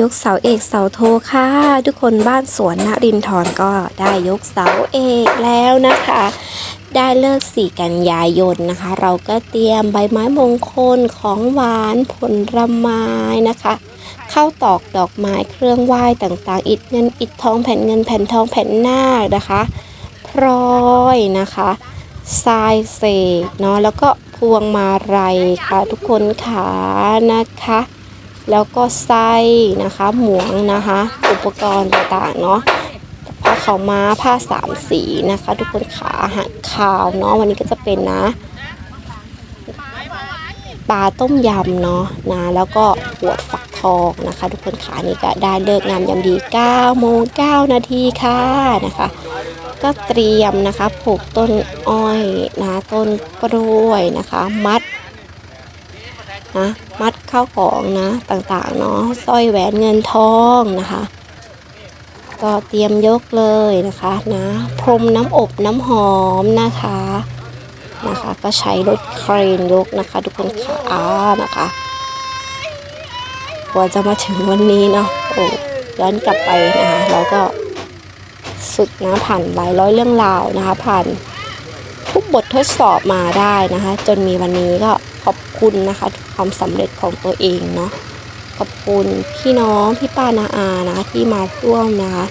ยกเสาเอกเสาโทค่ะ ทุกคนบ้านสวนนรินทรก็ได้ยกเสาเอกแล้วนะคะ ได้เลิกสี่กันยายนนะคะ เราก็เตรียมใบไม้มงคลของหวานผลไม้นะคะ เข้าวตอกดอกไม้เครื่องไหว้ต่างๆ อิฐเงินอิฐทองแผ่นเงินแผ่นทองแผ่นนาคนะคะพลอยนะคะทรายเสกเนาะแล้วก็พวงมาลัยค่ะ ทุกคนขานะคะ แล้วก็ไส้นะคะหมวงนะคะ อุปกรณ์ต่างๆเนาะผ้าขาวม้าผ้าสามสีนะคะ ทุกคนขาอาหารคาวเนาะวันนี้ก็จะเป็นนะปลาต้มยำเนาะนะแล้วก็หวดฝักทองนะคะ ทุกคนขานี่ก็ได้เลิกงามยามดี9โมง9นาทีค่ะนะคะ ก็เตรียมนะคะปลูกต้นอ้อยนะต้นกล้วยนะคะ มัด นะมัดข้าวของนะต่างๆเนาะสร้อยแหวนเงินทองนะคะ ก็เตรียมยกเลยนะคะนะพรมน้ำอบน้ำหอมนะคะนะคะ ก็ใช้รถเครนยกนะคะ ทุกคนขานะคะกว่าจะมาถึงวันนี้เนาะโอ้ย้อนกลับไปนะคะเราก็สุดนะผ่านหลายร้อยเรื่องราวนะคะ ผ่านทุกบททดสอบมาได้นะคะ จนมีวันนี้ก็ ขอบคุณนะคะความสำเร็จของตัวเองเนาะขอบคุณพี่น้องพี่ป้านาอานะคะที่มาร่วมนะคะ